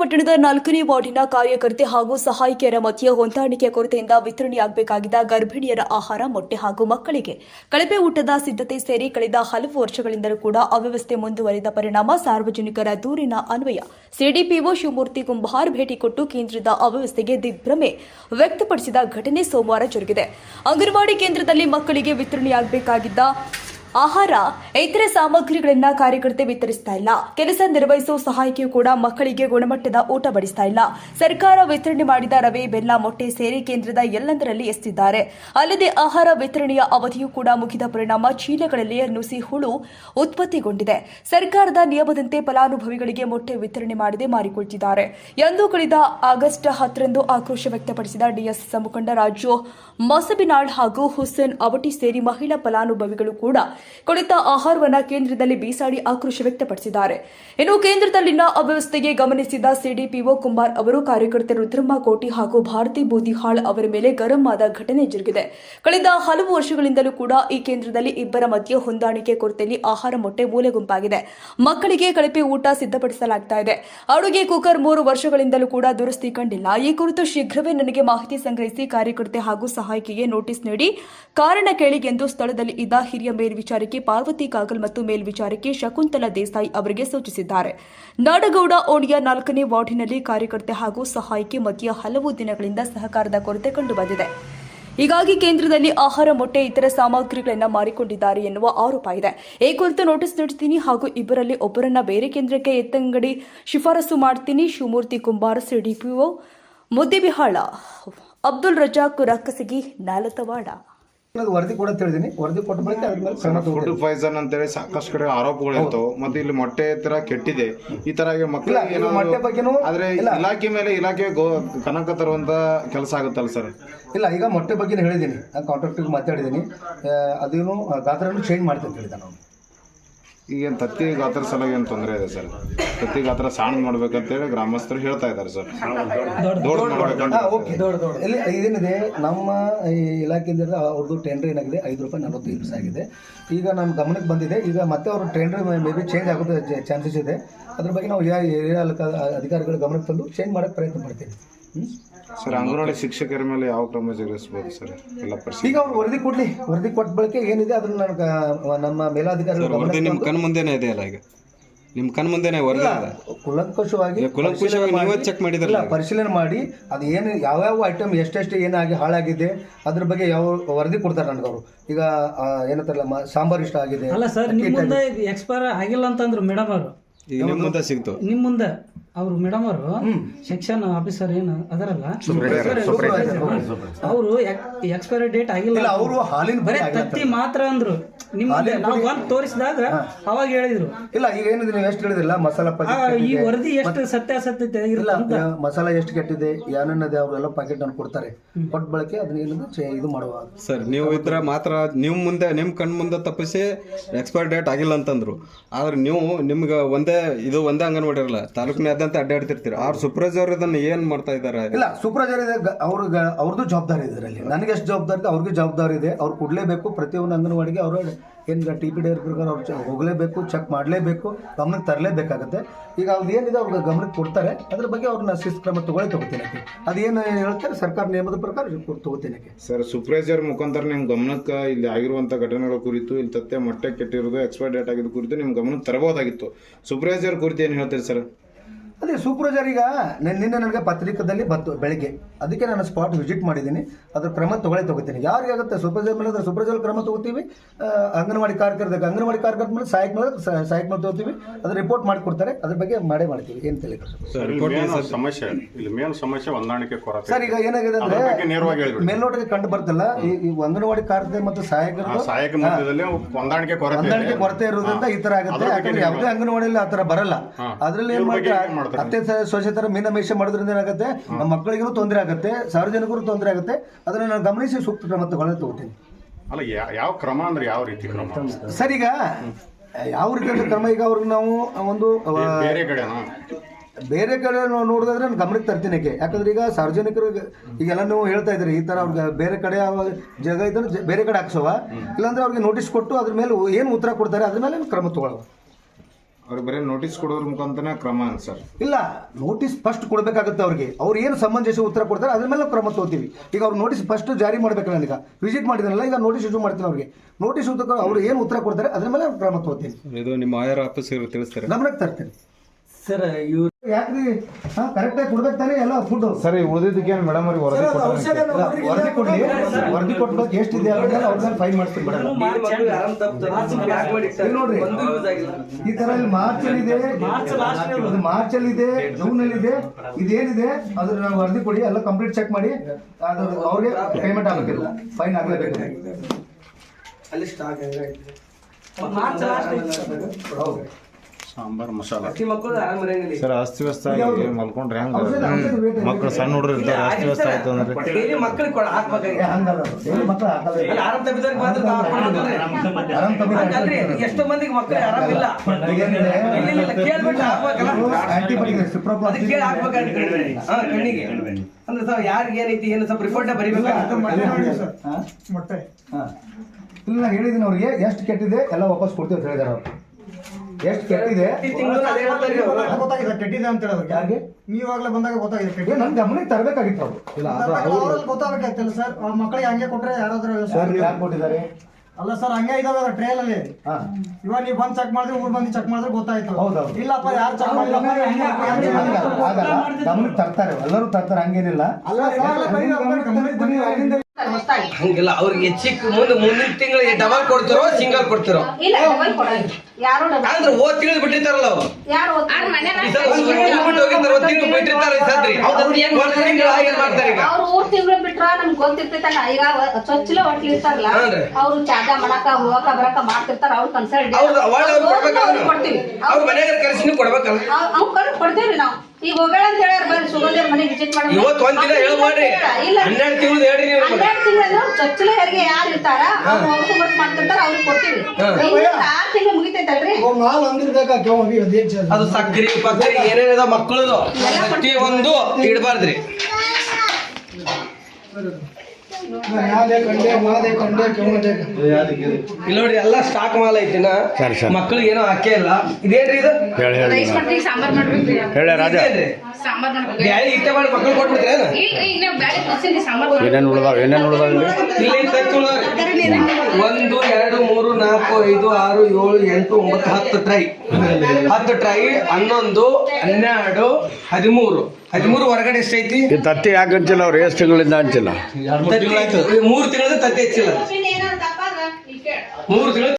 ಪಟ್ಟಣದ ನಾಲ್ಕನೇ ವಾರ್ಡಿನ ಕಾರ್ಯಕರ್ತೆ ಹಾಗೂ ಸಹಾಯಕಿಯರ ಮಧ್ಯೆ ಹೊಂದಾಣಿಕೆ ಕೊರತೆಯಿಂದ ವಿತರಣೆಯಾಗಬೇಕಾಗಿದ್ದ ಗರ್ಭಿಣಿಯರ ಆಹಾರ, ಮೊಟ್ಟೆ ಹಾಗೂ ಮಕ್ಕಳಿಗೆ ಕಳಪೆ ಊಟದ ಸಿದ್ಧತೆ ಸೇರಿ ಕಳೆದ ಹಲವು ವರ್ಷಗಳಿಂದಲೂ ಕೂಡ ಅವ್ಯವಸ್ಥೆ ಮುಂದುವರಿದ ಪರಿಣಾಮ ಸಾರ್ವಜನಿಕರ ದೂರಿನ ಅನ್ವಯ. ಸಿಡಿಪಿಒ ಶಿವಮೂರ್ತಿ ಕುಂಬಾರ್ ಭೇಟಿ ಕೊಟ್ಟು ಕೇಂದ್ರದ ಅವ್ಯವಸ್ಥೆಗೆ ದಿಗ್ಭ್ರಮೆ ವ್ಯಕ್ತಪಡಿಸಿದ ಘಟನೆ ಸೋಮವಾರ ಜರುಗಿದೆ. ಅಂಗನವಾಡಿ ಕೇಂದ್ರದಲ್ಲಿ ಮಕ್ಕಳಿಗೆ ವಿತರಣೆಯಾಗಬೇಕಾಗಿದ್ದ ಆಹಾರ, ಇತರೆ ಸಾಮಗ್ರಿಗಳನ್ನ ಕಾರ್ಯಕರ್ತೆ ವಿತರಿಸ್ತಾ ಇಲ್ಲ. ಕೆಲಸ ನಿರ್ವಹಿಸುವ ಸಹಾಯಕಿಯು ಕೂಡ ಮಕ್ಕಳಿಗೆ ಗುಣಮಟ್ಟದ ಊಟ ಬಡಿಸ್ತಾ ಇಲ್ಲ. ಸರ್ಕಾರ ವಿತರಣೆ ಮಾಡಿದ ರವೆ, ಬೆಲ್ಲ, ಮೊಟ್ಟೆ ಸೇರಿ ಕೇಂದ್ರದ ಎಲ್ಲಂದರಲ್ಲಿ ಎಸ್ತಿದ್ದಾರೆ. ಅಲ್ಲದೆ ಆಹಾರ ವಿತರಣೆಯ ಅವಧಿಯೂ ಕೂಡ ಮುಗಿದ ಪರಿಣಾಮ ಚೀಲಗಳಲ್ಲಿ ನುಸಿ ಹುಳು ಉತ್ಪತ್ತಿಗೊಂಡಿದೆ. ಸರ್ಕಾರದ ನಿಯಮದಂತೆ ಫಲಾನುಭವಿಗಳಿಗೆ ಮೊಟ್ಟೆ ವಿತರಣೆ ಮಾಡದೆ ಮಾರಿಕೊಳ್ತಿದ್ದಾರೆ. ಎಂದು ಕಳೆದ ಆಗಸ್ಟ್ ಹತ್ತರಂದು ಆಕ್ರೋಶ ವ್ಯಕ್ತಪಡಿಸಿದ ಡಿಎಸ್ ಮುಖಂಡ ರಾಜು ಮಸಬಿನಾಳ್ ಹಾಗೂ ಹುಸೇನ್ ಅವಟಿ ಸೇರಿ ಮಹಿಳಾ ಫಲಾನುಭವಿಗಳು ಕೂಡ ಕುಳಿತ ಆಹಾರವನ್ನ ಕೇಂದ್ರದಲ್ಲಿ ಬೀಸಾಡಿ ಆಕ್ರೋಶ ವ್ಯಕ್ತಪಡಿಸಿದ್ದಾರೆ. ಇನ್ನು ಕೇಂದ್ರದಲ್ಲಿನ ಅವ್ಯವಸ್ಥೆಗೆ ಗಮನಿಸಿದ ಸಿಡಿಪಿಒ ಕುಮಾರ್ ಅವರು ಕಾರ್ಯಕರ್ತೆ ರುದ್ರಮ್ಮ ಕೋಟಿ ಹಾಗೂ ಭಾರತಿ ಬೂದಿಹಾಳ್ ಅವರ ಮೇಲೆ ಗರಂ ಆದ ಘಟನೆ ಜರುಗಿದೆ. ಕಳೆದ ಹಲವು ವರ್ಷಗಳಿಂದಲೂ ಕೂಡ ಈ ಕೇಂದ್ರದಲ್ಲಿ ಇಬ್ಬರ ಮಧ್ಯೆ ಹೊಂದಾಣಿಕೆ ಕೊರತೆಯಲ್ಲಿ ಆಹಾರ ಮೊಟ್ಟೆ ಮೂಲೆ ಗುಂಪಾಗಿದೆ. ಮಕ್ಕಳಿಗೆ ಕಳಪೆ ಊಟ ಸಿದ್ಧಪಡಿಸಲಾಗ್ತಾ ಇದೆ. ಅಡುಗೆ ಕುಕ್ಕರ್ ಮೂರು ವರ್ಷಗಳಿಂದಲೂ ಕೂಡ ದುರಸ್ತಿ ಕಂಡಿಲ್ಲ. ಈ ಕುರಿತು ಶೀಘ್ರವೇ ನನಗೆ ಮಾಹಿತಿ ಸಂಗ್ರಹಿಸಿ ಕಾರ್ಯಕರ್ತೆ ಹಾಗೂ ಸಹಾಯಕಿಗೆ ನೋಟಿಸ್ ನೀಡಿ ಕಾರಣ ಕೇಳಿ ಎಂದು ಸ್ಥಳದಲ್ಲಿ ಇದ್ದ ಹಿರಿಯ ಮೇಲ್ವಿಚಾರಕಿ ಪಾರ್ವತಿ ಕಾಗಲ್ ಮತ್ತು ಮೇಲ್ವಿಚಾರಕಿ ಶಕುಂತಲಾ ದೇಸಾಯಿ ಅವರಿಗೆ ಸೂಚಿಸಿದ್ದಾರೆ. ನಾಡಗೌಡ ಓಣಿಯ ನಾಲ್ಕನೇ ವಾರ್ಡಿನಲ್ಲಿ ಕಾರ್ಯಕರ್ತೆ ಹಾಗೂ ಸಹಾಯಕಿ ಮಧ್ಯೆ ಹಲವು ದಿನಗಳಿಂದ ಸಹಕಾರದ ಕೊರತೆ ಕಂಡುಬಂದಿದೆ. ಹೀಗಾಗಿ ಕೇಂದ್ರದಲ್ಲಿ ಆಹಾರ, ಮೊಟ್ಟೆ, ಇತರ ಸಾಮಗ್ರಿಗಳನ್ನು ಮಾರಿಕೊಂಡಿದ್ದಾರೆ ಎನ್ನುವ ಆರೋಪ ಇದೆ. ಈ ಕುರಿತು ನೋಟಿಸ್ ನೀಡುತ್ತೀನಿ ಹಾಗೂ ಇಬ್ಬರಲ್ಲಿ ಒಬ್ಬರನ್ನ ಬೇರೆ ಕೇಂದ್ರಕ್ಕೆ ಎತ್ತಂಗಡಿ ಶಿಫಾರಸು ಮಾಡ್ತೀನಿ. ಶಿವಮೂರ್ತಿ ಕುಂಬಾರ ಸಿಡಿಪಿಒ ಮುದ್ದಿಬಿಹಾಳ, ಅಬ್ದುಲ್ ರಜಾಕ್, ರಕ್ಕಸಗಿ, ನಾಲತವಾಡ. ವರದಿ ಕೂಡ ಅಂತ ಹೇಳಿದೀನಿ. ವರದಿ ಕೊಟ್ಟ ಬಳಿಕ ಅದ್ರ ಮೇಲೆ ಕ್ರಮ ಫುಡ್ ತಗೋತೀನಿ ಪಾಯ್ಸನ್ ಅಂತೇಳಿ ಸಾಕಷ್ಟು ಕಡೆ ಆರೋಪಗಳು ಇರ್ತವೆ. ಮತ್ತೆ ಇಲ್ಲಿ ಮೊಟ್ಟೆ ತರ ಕೆಟ್ಟಿದೆ. ಈ ತರ ಇಲ್ಲ, ಮಕ್ಕಳಿಗೆ ಇದು ಮೊಟ್ಟೆ ಬಗ್ಗೆನೂ ಆದ್ರೆ ಇಲ್ಲ. ಇಲಾಖೆ ಮೇಲೆ ಇಲಾಖೆ ಗೋ ಕನಕ ತರುವಂತ ಕೆಲಸ ಆಗುತ್ತಲ್ಲ ಸರ್? ಇಲ್ಲ ಈಗ ಮೊಟ್ಟೆ ಬಗ್ಗೆ ಹೇಳಿದ್ದೀನಿ ನಾನು ಕಾಂಟ್ರಾಕ್ಟರ್ಗೆ ಮಾತಾಡಿದ್ದೀನಿ ಅದೇನು ಗಾತ್ರನೂ ಚೇಂಜ್ ಮಾಡ್ತೀನಿ ಅಂತ ಹೇಳಿದ ನಾವು ಈಗ ತತ್ತಿ ಗಾತ್ರ ಸಲುವಾಗಿ ಏನು ತೊಂದರೆ ಇದೆ ಸರ್? ತತ್ತಿ ಗಾತ್ರ ಸಣ್ಣ ಮಾಡ್ಬೇಕಂತೇಳಿ ಗ್ರಾಮಸ್ಥರು ಹೇಳ್ತಾ ಇದ್ದಾರೆ ಸರ್. ದೊಡ್ಡ ಮಾಡ್ಬೇಕಂತ ಇಲ್ಲಿ ಇದೇನಿದೆ ನಮ್ಮ ಈ ಇಲಾಖೆಯಿಂದ ಅವ್ರದ್ದು ಟೆಂಡರ್ ಏನಾಗಿದೆ? ಐದು ರೂಪಾಯಿ ನಲವತ್ತು ಪೈಸೆ ಆಗಿದೆ. ಈಗ ನಮ್ಮ ಗಮನಕ್ಕೆ ಬಂದಿದೆ ಈಗ ಮತ್ತೆ ಅವರು ಟೆಂಡರ್ ಮೇ ಬಿ ಚೇಂಜ್ ಆಗೋದು ಚಾನ್ಸಸ್ ಇದೆ. ಅದ್ರ ಬಗ್ಗೆ ನಾವು ಏರಿಯಾ ಅಧಿಕಾರಿಗಳ ಗಮನಕ್ಕೆ ತಂದು ಚೇಂಜ್ ಮಾಡೋಕ್ಕೆ ಪ್ರಯತ್ನ ಮಾಡ್ತೀವಿ? ಸರ್ ಅಂಗನವಾಡಿ ಶಿಕ್ಷಕರ ಮೇಲೆ ಯಾವ ಕ್ರಮ ಜರುಗಿಸಬಹುದು ಸರ್? ಎಲ್ಲ ಪರಿಸ್ಥಿತಿ. ಈಗ ಅವ್ರು ವರದಿ ಕೊಡ್ಲಿ. ವರದಿ ಕೊಟ್ಟ ಬಳಿಕ ಏನಿದೆ ಅದನ್ನ ನಮ್ಮ ಮೇಲಾಧಿಕಾರಿ ವರದಿ ಗಮನಕ್ಕೆ ನಿಮ್ಮ ಕಣ್ ಮುಂದೆನೇ ಇದೆ ಅಲ್ಲ ಈಗ? ನಿಮ್ಮ ಕಣ್ ಮುಂದೆನೆ ವರದಿ ಇದೆ? ಕುಲಂಕುಷವಾಗಿ ಈಗ ಕುಲಂಕುಷವಾಗಿ ಪರಿಶೀಲನೆ ನೀವೇ ಮಾಡಿ- check ಮಾಡಿದ್ರಲ್ಲ? ಇಲ್ಲ, ಪರಿಶೀಲನೆ ಮಾಡಿ. ಅದು ಏನು ಯಾವ್ಯಾವ ಐಟಮ್ ಎಷ್ಟೆಷ್ಟು ಏನಾಗಿ ಹಾಳಾಗಿದೆ ಅದ್ರ ಬಗ್ಗೆ ಯಾವ ವರದಿ ಕೊಡ್ತಾರೆ ನನಗೆ ಅವರು. ಈಗ ಆ, ಏನಂತಾರಲ್ಲ ಮ- ಸಾಂಬಾರ್ ಇಷ್ಟ ಆಗಿದೆ ಅಲ್ಲ ಸರ್ ನಿಮ್ಮ ನಿಮ್ ಮುಂದೆ ಎಕ್ಸ್ಪೈರ್ ಆಗಿಲ್ಲ ಅಂತಂದ್ರು ಮೇಡಮ್ ಅವರು. ಈಗ ನಿಮ್ಮ ಮುಂದೆ ಸಿಗ್ತು. ನಿಮ್ಮ ಮುಂದೆ. ಅವ್ರು ಮೇಡಮ್ ಅವರು ಸೆಕ್ಷನ್ ಆಫೀಸರ್ ಏನು ಅದರಲ್ಲ? ಅವರು ಎಕ್ಸ್ಪೈರಿ ಡೇಟ್ ಆಗಿಲ್ಲ ಅವರು ಹಾಲಿನ ಬರೀ ತತ್ತಿ ಮಾತ್ರ ಅಂದ್ರು. ನಿಮ್ ಮುಂದೆ ನಾವು ಬಂದು ತೋರಿಸಿದಾಗ ಅವಾಗ ಹೇಳಿದ್ರು. ಇಲ್ಲ ಈಗ ಏನಿದೆ ನೀವು ಎಷ್ಟು ಹೇಳಿದಿಲ್ಲ ಮಸಾಲ ಈ ವರದಿ ಎಷ್ಟು ಸತ್ಯಾಸತ್ಯತೆ ಇಲ್ಲ ಮಸಾಲ ಎಷ್ಟು ಕೆಟ್ಟಿದೆ ಏನೇನಿದೆ ಅವರೆಲ್ಲ ಪ್ಯಾಕೆಟ್ ಅನ್ನು ಕೊಡ್ತಾರೆ. ಕೊಟ್ಟ ಬಳಕೆ ಅದನ್ನ ಇದು ಮಾಡುವ ಸರ್ ನೀವು ಇದ್ರೆ ಮಾತ್ರ ನಿಮ್ಮ ಮುಂದೆ ನಿಮ್ಮ ಕಣ್ ಮುಂದೆ ತಪ್ಪಿಸಿ ಎಕ್ಸ್ಪೈರ್ ಡೇಟ್ ಆಗಿಲ್ಲ ಅಂತಂದ್ರು. ಆದ್ರೆ ನೀವು ನಿಮ್ಗೆ ಒಂದೇ ಇದು ಒಂದೇ ಅಂಗನವಾಡಿ ಇರಲ್ಲ ತಾಲೂಕಿನಾದ್ಯಂತ ಅಡ್ಡಾಡ್ತಿರ್ತೀರಿ. ಅವ್ರ ಸೂಪರ್ವೈಸರ್ ಇದನ್ನ ಏನ್ ಮಾಡ್ತಾ ಇದ್ದಾರೆ? ಇಲ್ಲ ಸೂಪರ್ವೈಸರ್ ಇದೆ ಗ- ಅವ್ರಿಗೆ ಅವ್ರದ್ದು ಜವಾಬ್ದಾರಿ ಇದೆ ಇದರಲ್ಲಿ. ನನಗೆ ಎಷ್ಟು ಜವಾಬ್ದಾರಿ ಇದೆ ಅವ್ರಿಗೆ ಜವಾಬ್ದಾರಿ ಇದೆ ಅವ್ರು ಕೊಡ್ಲೇಬೇಕು ಪ್ರತಿಯೊಂದು ಅಂಗನವಾಡಿಗೆ ಅವರು ಏನು ಟಿ ಪಿ ಡಿ ಅವ್ರು ಹೋಗಲೇಬೇಕು ಚೆಕ್ ಮಾಡಲೇಬೇಕು, ಗಮನಕ್ಕೆ ತರಲೇಬೇಕಾಗುತ್ತೆ. ಈಗ ಅವ್ರು ಏನಿದೆ ಅವ್ರಿಗೆ ಗಮನಕ್ಕೆ ಕೊಡ್ತಾರೆ. ಅದ್ರ ಬಗ್ಗೆ ಅವ್ರನ್ನ ಶಿಸ್ತು ಕ್ರಮ ತೊಗೊಳ್ಳಿ ತಗೋತೀನಿ ಅದೇನು ಹೇಳ್ತಾರೆ? ಸರ್ಕಾರ ನಿಯಮದ ಪ್ರಕಾರ ತಗೋತೀನಿ ಸರ್ ಸೂಪರ್ವೈಸರ್ ಮುಖಾಂತರ ನಿಮ್ಮ ಗಮನಕ್ಕೆ ಇಲ್ಲಿ ಆಗಿರುವಂಥ ಘಟನೆಗಳ ಕುರಿತು, ಇಲ್ಲಿ ತತ್ತೆ ಮೊಟ್ಟೆ ಕೆಟ್ಟಿರೋದು ಎಕ್ಸ್ಪೈರ್ ಡೇಟ್ ಆಗಿದ್ದು ಕುರಿತು ನಿಮ್ಮ ಗಮನಕ್ಕೆ ತರಬಹುದಾಗಿತ್ತು. ಸೂಪರ್ವೈಸರ್ ಕುರಿತು ಏನು ಹೇಳ್ತೀರಿ ಸರ್? ಅದೇ ಸೂಪರ್ವೈಸರ್ ಈಗ ನೆನ್- ನಿನ್ನೆ ನನಗೆ ಪತ್ರಿಕದಲ್ಲಿ ಬತ್ತು ಬೆಳಿಗ್ಗೆ. ಅದಕ್ಕೆ ನಾನು ಸ್ಪಾಟ್ ವಿಸಿಟ್ ಮಾಡಿದ್ದೀನಿ. ಅದ್ರ ಕ್ರಮ ತೊಗೊಳ್ಳೇ ತಗೋತೀನಿ. ಯಾರಿಗೆ ಆಗುತ್ತೆ ಸೂಪರ್ವೈಸರ್ ಮೇಲೆ ಸೂಪರ್ವೈಸರ್ ಕ್ರಮ ತೊಗೋತೀವಿ? ಆ, ಅಂಗನವಾಡಿ ಕಾರ್ಯಕರ್ತಕ್ಕೆ ಅಂಗನವಾಡಿ ಕಾರ್ಯಕರ್ತ ಮೇಲೆ ಸಹಾಯಕ ಮೇಲೆ ಸಹಾಯಕ ಮೇಲೆ ತಗೋತೀವಿ. ಅದ್ರ ರಿಪೋರ್ಟ್ ಮಾಡಿಕೊಡ್ತಾರೆ. ಅದ್ರ ಬಗ್ಗೆ ಮಾಡೇ ಮಾಡ್ತೀವಿ. ಏನು ತಿಳಿ ಸರ್ ಸಮಸ್ಯೆ ಇಲ್ಲಿ ಮೇನ್ ಸಮಸ್ಯೆ ಹೊಂದಾಣಿಕೆ ಕೊರತೆ. ಸರ್ ಈಗ ಏನಾಗಿದೆ ಅಂದ್ರೆ ಅದ್ರ ಮೇಲ್ನೋಟಕ್ಕೆ ಕಂಡು ಬರ್ತಲ್ಲ. ಈ ಅಂಗನವಾಡಿ ಕಾರ್ಯಕರ್ತ ಮತ್ತು ಸಹಾಯಕರು ಸಹಾಯಕ ಮಧ್ಯದಲ್ಲಿ ಹೊಂದಾಣಿಕೆ ಕೊರತೆ ಹೊಂದಾಣಿಕೆ ಕೊರತೆ ಇರೋದ್ರಿಂದ ಈ ತರ ಆಗುತ್ತೆ. ಅದ್ರ ಯಾಕಂದ್ರೆ ಯಾವುದೇ ಅಂಗನವಾಡಿಯಲ್ಲಿ ಆ ತರ ಬರಲ್ಲ. ಅದ್ರಲ್ಲಿ ಏನ್ ಮಾಡ್ತಾರೆ? ಏನ್ ಮಾಡ್ತಾರೆ? ಮತ್ತೆ ಸ್ವಚ್ಛತರ ಮೀನಮೇಷ ಮಾಡೋದ್ರಿಂದ ಏನಾಗುತ್ತೆ? ನಮ್ಮ ಮಕ್ಕಳಿಗೂ ತೊಂದರೆ ಆಗುತ್ತೆ ಸಾರ್ವಜನಿಕರು ತೊಂದರೆ ಆಗುತ್ತೆ. ಅದನ್ನ ನಾನು ಗಮನಿಸಿ ಸೂಕ್ತ ಕ್ರಮ ತಗೊಳ್ಳೋದು ತಗೋತೀನಿ. ಅಲ್ಲ ಯಾವ ಕ್ರಮ ಅಂದ್ರೆ ಯಾವ ರೀತಿ ಕ್ರಮ? ಸರ್ ಈಗ ಯಾವ ರೀತಿ ಅಂದ್ರೆ ಕ್ರಮ? ಈಗ ಅವ್ರಿಗೆ ನಾವು ಒಂದು ಬೇರೆ ಕಡೆ ಬೇರೆ ಕಡೆ ನಾವು ನೋಡೋದಾದ್ರೆ ನಾನು ಗಮನಕ್ಕೆ ತರ್ತೀನಿ ಯಾಕೆ ಯಾಕಂದ್ರೆ ಈಗ ಸಾರ್ವಜನಿಕರು ಈಗೆಲ್ಲ ನೀವು ಹೇಳ್ತಾ ಇದ್ರಿ ಈ ತರ ಅವ್ರಿಗೆ ಬೇರೆ ಕಡೆ ಜಾಗ ಇದ್ರೆ ಬೇರೆ ಕಡೆ ಹಾಕ್ಸವ? ಇಲ್ಲಾಂದ್ರೆ ಅವ್ರಿಗೆ ನೋಟಿಸ್ ಕೊಟ್ಟು ಅದ್ರ ಮೇಲೆ ಏನು ಉತ್ತರ ಕೊಡ್ತಾರೆ ಅದ್ರ ಮೇಲೆ ಕ್ರಮ ತಗೊಳ್ಳವ? ಅವ್ರಿಗೆ ಬರೀ ನೋಟಿಸ್ ಕೊಡೋದ್ರ ಮುಖಾಂತರ ಕ್ರಮ ಅಂತ ಸರ್. ಇಲ್ಲ ನೋಟಿಸ್ ಫಸ್ಟ್ ಕೊಡಬೇಕಾಗುತ್ತೆ ಅವ್ರಿಗೆ. ಅವ್ರು ಏನು ಸಮಂಜಸ ಉತ್ತರ ಕೊಡ್ತಾರೆ ಅದ್ರ ಮೇಲೆ ಕ್ರಮ ತಗೋತೀವಿ. ಈಗ ಅವ್ರು ನೋಟಿಸ್ ಫಸ್ಟ್ ಜಾರಿ ಮಾಡ್ಬೇಕು ನಾನೀಗ ವಿಸಿಟ್ ಮಾಡಿದ್ರಲ್ಲ ಈಗ ನೋಟಿಸ್ ಇಶ್ಯೂ ಮಾಡ್ತೀನಿ ಅವ್ರಿಗೆ. ನೋಟಿಸ್ ಉತ್ತರ ಅವ್ರು ಏನು ಉತ್ತರ ಕೊಡ್ತಾರೆ ಅದ್ರ ಮೇಲೆ ಕ್ರಮ ತಗೋತೀನಿ. ಇದು ನಿಮ್ಮ ಆಯರ್ ಆಫೀಸರ್ ತಿಳಿಸ್ತಾರೆ? ಗಮನಕ್ಕೆ ತರ್ತೀನಿ ಸರ್ ಇವ್ರು ಯಾಕ್ರಿ? ಹಾ ಕರೆಕ್ಟಾಗಿ ಕೊಡ್ಬೇಕು ತಾನೇ ಎಲ್ಲ ಫುಡ್ ಸರಿ ಉಳಿದಿದ್ದಕ್ಕೆ ಏನು ಮೇಡಮ್ ಅವ್ರಿಗೆ ವರದಿ ಕೊಟ್ಟಾರೆ ವರದಿ ಕೊಡ್ಲಿ ವರದಿ ಕೊಟ್ಟು ಎಷ್ಟಿದೆ ಅವ್ರ ಮೇಲೆ ಫೈನ್ ಮಾಡಿಸ್ತೀನಿ ಮೇಡಮ್ ನೋಡ್ರಿ. ಈ ತರ ಇಲ್ಲಿ ಮಾರ್ಚಲ್ಲಿ ಇದೆ. ಇದು ಮಾರ್ಚ್ ಅಲ್ಲಿ ಇದೆ ಜೂನ್ ಅಲ್ಲಿ ಇದೆ. ಇದೇನಿದೆ ಅದ್ರ ನಾವು ವರದಿ ಕೊಡಿ ಎಲ್ಲ ಕಂಪ್ಲೀಟ್ ಚೆಕ್ ಮಾಡಿ. ಅದು ಅವ್ರಿಗೆ ಪೇಮೆಂಟ್ ಆಗಬೇಕಿಲ್ಲ. ಫೈನ್ ಆಗಲೇಬೇಕು. ಅಲ್ಲಿ ಸ್ಟಾಕ್ ಹೌದು. ಸಾಂಬಾರ್ ಮಸಾಲ. ಸರ್ ಅಸ್ತವ್ಯಸ್ತ ಆಗಿ ಮಲ್ಕೊಂಡ್ರೆ ಹೆಂಗ? ಮಕ್ಕಳು ಸಣ್ಣ ಹುಡುಗರು ಇರ್ತಾರೆ ಅಸ್ತವ್ಯಸ್ತ ಆಯ್ತು ಅಂದ್ರೆ? ಎಷ್ಟೋ ಮಂದಿಗೆ ಮಕ್ಕಳು ಆರಾಮಿಲ್ಲ ಕೇಳ್ಬಿಟ್ಟು ಕಣ್ಣಿಗೆ. ಅಂದ್ರೆ ಸರ್ ಯಾರಿಗೆ ಏನೈತಿ ಏನು ಸ್ವಲ್ಪ ರಿಪೋರ್ಟ್ ಬರೀಬೇಕು? ಮೊಟ್ಟೆ ಹಾ. ಇಲ್ಲ ನಾನು ಹೇಳಿದ್ದೀನಿ ಅವ್ರಿಗೆ ಎಷ್ಟು ಕೆಟ್ಟಿದೆ ಎಲ್ಲ ವಾಪಸ್ ಕೊಡ್ತೀವಿ ಅಂತ ಹೇಳಿದಾರೆ ಅವ್ರು. ಎಷ್ಟು ಕೆಟ್ಟಿದೆ ಕೆಟ್ಟಿದೆ ಅಂತ ಹೇಳೋದು ಯಾರಿಗೆ ನೀವಾಗ್ಲೇ ಬಂದಾಗ ಗೊತ್ತಾಗಿದೆ ಕೆಟ್ಟಿದೆ ನನ್ ಗಮನಕ್ಕೆ ತರಬೇಕಾಗಿತ್ತು ಅವ್ರು ಇಲ್ಲ ಅವ್ರಲ್ಲಿ ಗೊತ್ತಾಗಬೇಕಾಗ್ತಿಲ್ಲ ಸರ್ ಆ ಮಕ್ಕಳಿಗೆ ಹಂಗೆ ಕೊಟ್ರೆ ಯಾರಾದ್ರೂ ಸರ್ ಯಾಕೆ ಕೊಟ್ಟಿದ್ದಾರೆ ಅಲ್ಲ ಸರ್ ಹಂಗೆ ಇದಾವೆ ಟ್ರೇಲ್ ಅಲ್ಲಿ ಇವಾಗ ನೀವು ಬಂದ್ ಚೆಕ್ ಮಾಡಿದ್ರೆ ಊರ್ ಬಂದು ಚೆಕ್ ಮಾಡಿದ್ರೆ ಗೊತ್ತಾಯ್ತು ಹೌದೌದು. ಇಲ್ಲಪ್ಪ ಯಾರು ಚೆಕ್ ಮಾಡಿಲ್ಲ ತರ್ತಾರೆ ಎಲ್ಲರೂ ತರ್ತಾರೆ ಹಂಗೇನಿಲ್ಲ ಹಂಗಿಲ್ಲ ಅವ್ರಿಗೆ ಚಿಕ್ಕ ಮುಂದೆ ಮುಂದಿನ ತಿಂಗಳು ಡಬಲ್ ಕೊಡ್ತಿರೋ ಸಿಂಗಲ್ ಕೊಡ್ತಿರೋ? ಇಲ್ಲ ಡಬಲ್ ಕೊಡಲ್ಲ ಯಾರು ಡಬಲ್ ಅಂದ್ರೆ ಓದ್ ತಿಂಗಳು ಬಿಟ್ಟಿರ್ತಾರಲ್ಲ ಅವ್ರು. ಯಾರು ಅವ್ರ ತಿಂಗಳು ಬಿಟ್ಟು ಹೋಗಿರ್ತಾರೆ ಒಂದ್ ತಿಂಗಳು ಬಿಟ್ಟಿರ್ತಾರೆ ಒಂದ್ ತಿಂಗಳು ಏನ್ ಮಾಡ್ತಾರೆ ಈಗ? ಅವ್ರು ಊರ್ ತಿಂಗಳು ಬಿಟ್ರ ನಮ್ಗೆ ಗೊತ್ತಿರ್ತೈತಲ್ಲ ಈಗ ಚೊಚ್ಚಲ. ಅವ್ರು ಚಾದ ಮಾಡಕ ಹೋಗಕ ಬರಕ ಮಾಡ್ತಿರ್ತಾರ ಅವ್ರು ಕನ್ಸಲ್ಟ್ ಅವ್ರು ಅವ್ರು ಕೊಡ್ಬೇಕಲ್ಲ ಕೊಡ್ತೀವಿ. ಅವ್ರ ಮನೆಯಾಗ ಕರೆಸಿ ನೀವು ಕೊಡ್ಬೇಕಲ್ಲ. ಅವ್ರು ಕೊಡ್ತೀವಿ ನಾವು. ಈಗ ಹೋಗ್ಯಾಳ ಅಂತ ಹೇಳ್ಯಾರ ಬರ್ರಿ ಮನೆ ವಿಸಿಟ್ ಮಾಡಿ ಇವತ್ತು ಒಂದ್ ದಿನ ಹೇಳ ಮಾಡ್ರಿ. ಇಲ್ಲ. ಹನ್ನೆರಡು ತಿಂಗಳು ಹೇಳ್ರಿ ನೀವು ನಮ್ಗೆ. ಹನ್ನೆರಡು ತಿಂಗಳು ಚೊಚ್ಚಲ ಹೆರಿಗೆ ಯಾರು ಇರ್ತಾರ ಅವ್ರು ಹೋಗ್ತು ಬರ್ತು ಮಾಡ್ತಿರ್ತಾರ ಅವ್ರಿಗೆ ಕೊಡ್ತೀವಿ. ಆರು ತಿಂಗಳು ಮುಗಿತೈತಲ್ರಿ? ಅದು ಸಕ್ರಿ ಪಕ್ರಿ ಏನೇನಿದ ಮಕ್ಕಳದು ಪ್ರತಿ ಒಂದು ಇಡಬಾರ್ದ್ರಿ. ಕಂಡೆ ಮಾದೇ ಕಂಡೆ ಕ್ಯೋ ಅದೇ ಇಲ್ಲಿ ನೋಡ್ರಿ ಎಲ್ಲಾ ಸ್ಟಾಕ್ ಮಾಲ್ ಐತಿನ. ಮಕ್ಕಳಿಗೆ ಏನೋ ಹಾಕೇ ಇಲ್ಲ. ಇದೇನ್ರಿ ಇದು? ರೈಸ್ ಮಾಡ್ತೀವಿ ಸಾಂಬಾರ್ ಮಾಡ್ಬೇಕ್ರಿ ಇದೇನ್ರಿ? ಸಾಂಬಾರ್ ಮಾಡ್ಬೇಕು ಬ್ಯಾಳಿ ಇಟ್ಟ ಮಾಡಿ ಮಕ್ಕಳು ಕೊಟ್ಬಿಡ್ತೀರೇನ ಇಲ್ರಿ ಇನ್ನ ಬ್ಯಾಳೆ ಕುದಿಸಿನಿ ಸಾಂಬಾರ್ ಮಾಡ್ಬೇಕು ಇಲ್ಲಿ? ತತ್ತಿ ಉಳ್ದಾವ್ರಿ. ಒಂದು ಎರಡು ಮೂರು ನಾಲ್ಕು ಐದು ಆರು ಏಳು ಎಂಟು ಒಂಬತ್ತು ಹತ್ತು ಟ್ರೈ ಹತ್ತು ಟ್ರೈ ಹನ್ನೊಂದು ಹನ್ನೆರಡು ಹದಿಮೂರು. ಹದಿಮೂರು ಹೊರಗಡೆ ಎಷ್ಟೈತಿ? ತತ್ತಿ ಯಾಕೆ ಹಂಚಿಲ್ಲ ಅವ್ರು? ಎಷ್ಟು ತಿಂಗಳಿಂದ ಹಂಚಿಲ್ಲ? ಮೂರು ತಿಂಗಳ ತತ್ತಿ ಹೆಚ್ಚಿಲ್ಲ. ಮೂರು ತಿಂಗಳು